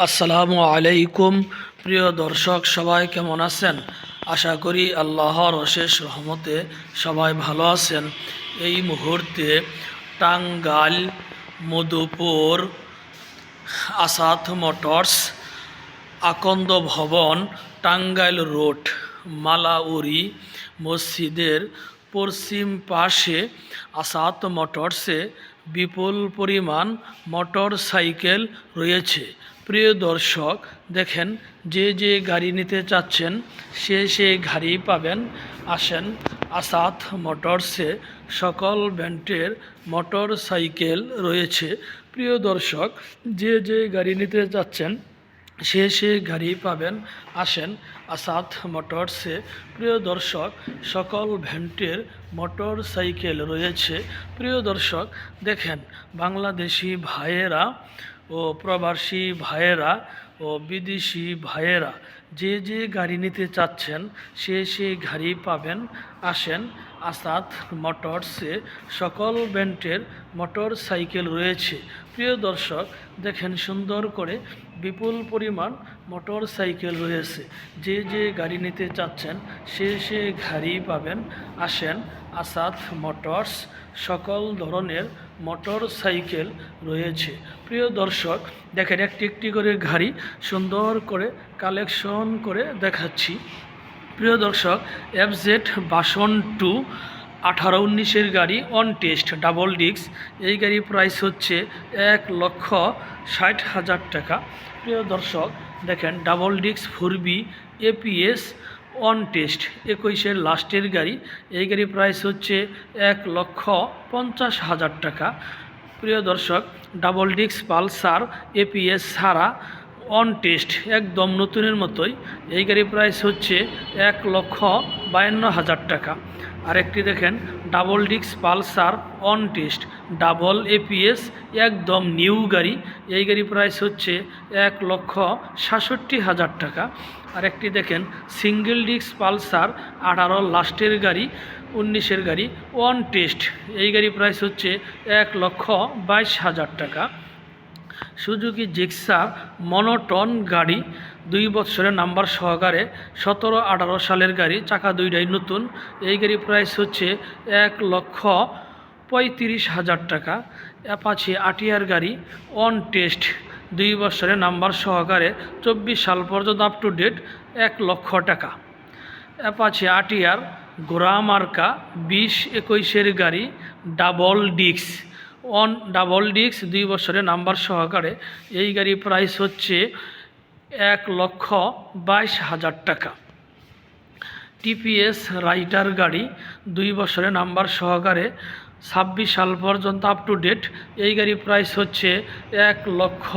আসসালামু আলাইকুম। প্রিয় দর্শক, সবাই কেমন আছেন? আশা করি আল্লাহর অশেষ রহমতে সবাই ভালো আছেন। এই মুহূর্তে টাঙ্গাইল, মধুপুর, আসাদ মোটরস, আকন্দ ভবন, টাঙ্গাইল রোড, মালাউরি মসজিদের পশ্চিম পাশে আসাত মোটরসে বিপুল পরিমাণ মোটর সাইকেল রয়েছে। প্রিয় দর্শক, দেখেন, যে যে গাড়ি নিতে চাচ্ছেন, সে সে গাড়ি পাবেন। আসেন, আসাদ মোটরসে সকল ব্র্যান্ডের মোটর সাইকেল রয়েছে। প্রিয় দর্শক, যে যে গাড়ি নিতে চাচ্ছেন, সে সে গাড়ি পাবেন। আসেন, আসাদ মোটরসে। প্রিয় দর্শক, সকল ভ্যান্টের মোটর সাইকেল রয়েছে। প্রিয় দর্শক, দেখেন, বাংলাদেশি ভাইয়েরা ও প্রবাসী ভাইয়েরা ও বিদেশি ভাইয়েরা, যে যে গাড়ি নিতে চাচ্ছেন, সে সে গাড়ি পাবেন, আসেন। আসাদ মোটরসে সকল ব্র্যান্ডের মোটর সাইকেল রয়েছে। প্রিয় দর্শক, দেখেন সুন্দর করে বিপুল পরিমাণ মোটর সাইকেল রয়েছে। যে যে গাড়ি নিতে চাচ্ছেন, সে সে গাড়ি পাবেন, আসেন। আসাদ মোটরস সকল ধরনের মোটর সাইকেল রয়েছে। প্রিয় দর্শক, দেখেন একটি একটি করে গাড়ি সুন্দর করে কালেকশন করে দেখাচ্ছি। প্রিয় দর্শক এফজেড বাসন টু, আঠারো উনিশের গাড়ি অন টেস্ট ডাবল ডিস্ক এই গাড়ির প্রাইস হচ্ছে এক লক্ষ ষাট হাজার টাকা। প্রিয় দর্শক, দেখেন double disc four B ABS on test একুশের লাস্টের গাড়ি। এই গাড়ির প্রাইস হচ্ছে এক লক্ষ পঞ্চাশ হাজার টাকা। প্রিয় দর্শক, ডাবল ডিক্স পালসার, এপিএস ছাড়া অন টেস্ট একদম নতুনের মতোই। এই গাড়ির প্রাইস হচ্ছে এক লক্ষ বায়ান্ন হাজার টাকা। আরেকটি দেখেন ডাবল ডিক্স Pulsar on test double ABS একদম নিউ গাড়ি। এই গাড়ির প্রাইস হচ্ছে এক লক্ষ সাতষট্টি হাজার টাকা। আরেকটি দেখেন সিঙ্গেল ডিস্ক পালসার আঠারো লাস্টের গাড়ি, উনিশের গাড়ি ওয়ান টেস্ট এই গাড়ির প্রাইস হচ্ছে এক লক্ষ বাইশ হাজার টাকা। সুজুকি জিক্সার মনোটন গাড়ি, দুই বছরের নাম্বার সহকারে সতেরো আঠারো সালের গাড়ি, চাকা দুইটাই নতুন। এই গাড়ি প্রাইস হচ্ছে এক লক্ষ পঁয়ত্রিশ হাজার টাকা। অ্যাপাচি আটিয়ার গাড়ি অন টেস্ট দুই বছরের নাম্বার সহকারে চব্বিশ সাল পর্যন্ত আপ টু ডেট এক লক্ষ টাকা। অ্যাপাচি আটিয়ার গোড়া মার্কা বিশ একুশের গাড়ি double disc on double disc দুই বছরের নাম্বার সহকারে এই গাড়ির প্রাইস হচ্ছে এক লক্ষ বাইশ হাজার টাকা। টিপিএস রাইটার গাড়ি দুই বছরের নাম্বার সহকারে ছাব্বিশ সাল পর্যন্ত আপ টু ডেট এই গাড়ির প্রাইস হচ্ছে এক লক্ষ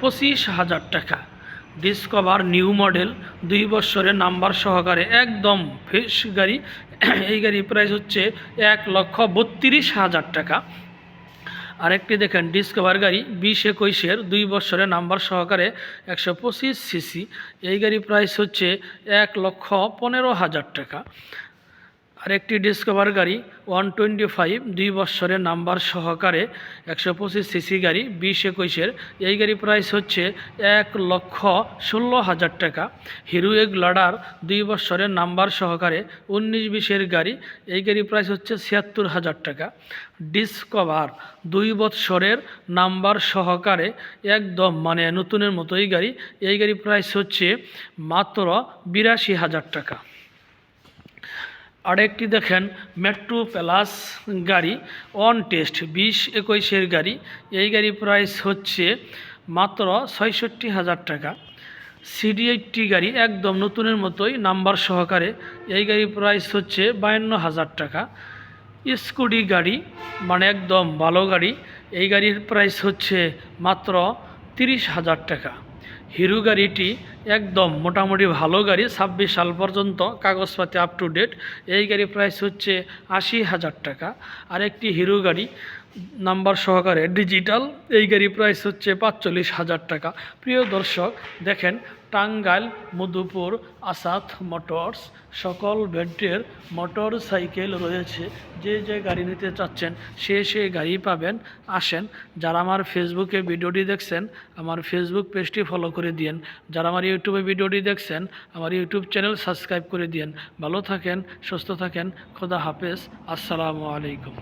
পঁচিশ হাজার টাকা। ডিসকভার নিউ মডেল দুই বছরের নাম্বার সহকারে একদম ফ্রেশ গাড়ি। এই গাড়ির প্রাইস হচ্ছে এক লক্ষ বত্রিশ হাজার টাকা। আরেকটি দেখেন ডিসকভার গাড়ি বিশ একুশের দুই বছরের নাম্বার সহকারে একশো পঁচিশ সিসি। এই গাড়ি প্রাইস হচ্ছে এক লক্ষ পনেরো হাজার টাকা। আরেকটি ডিসকভার গাড়ি ওয়ান টোয়েন্টি ফাইভ, দুই বৎসরের নাম্বার সহকারে একশো পঁচিশ সিসি গাড়ি, বিশ একুশের। এই গাড়ি প্রাইস হচ্ছে এক লক্ষ ষোলো হাজার টাকা। হিরো এগ লাডার দুই বৎসরের নাম্বার সহকারে উনিশ বিশের গাড়ি, এই গাড়ি প্রাইস হচ্ছে ছিয়াত্তর হাজার টাকা। ডিসকভার দুই বৎসরের নাম্বার সহকারে একদম মানে নতুনের মতোই গাড়ি, এই গাড়ি প্রাইস হচ্ছে মাত্র বিরাশি হাজার টাকা। আরেকটি দেখেন মেট্রো প্লাস গাড়ি অন টেস্ট বিশ একুশের গাড়ি। এই গাড়ি প্রাইস হচ্ছে মাত্র ছয়ষট্টি হাজার টাকা। সিডি এইটটি গাড়ি একদম নতুনের মতোই নাম্বার সহকারে। এই গাড়ির প্রাইস হচ্ছে বায়ান্ন হাজার টাকা। স্কুটি গাড়ি মানে একদম ভালো গাড়ি। এই গাড়ির প্রাইস হচ্ছে মাত্র তিরিশ হাজার টাকা। হিরো গাড়িটি একদম মোটামুটি ভালো গাড়ি, ছাব্বিশ সাল পর্যন্ত কাগজপাতি আপ টু ডেট এই গাড়ি প্রাইস হচ্ছে আশি হাজার টাকা। আর একটি হিরো গাড়ি নাম্বার সহকারে ডিজিটাল এই গাড়ি প্রাইস হচ্ছে পাঁচচল্লিশ হাজার টাকা। প্রিয় দর্শক, দেখেন টাঙ্গাইল, মধুপুর আসাদ মোটরস সকল ব্র্যান্ডের মোটর সাইকেল রয়েছে। যে যে গাড়ি নিতে চাচ্ছেন, সে সে গাড়ি পাবেন। আসেন, যারা আমার ফেসবুকে ভিডিওটি দেখছেন, আমার ফেসবুক পেজটি ফলো করে দিন যারা আমার ইউটিউবে ভিডিওটি দেখছেন, আমার ইউটিউব চ্যানেল সাবস্ক্রাইব করে দিন ভালো থাকেন, সুস্থ থাকেন, খোদা হাফেজ। আসসালামু আলাইকুম।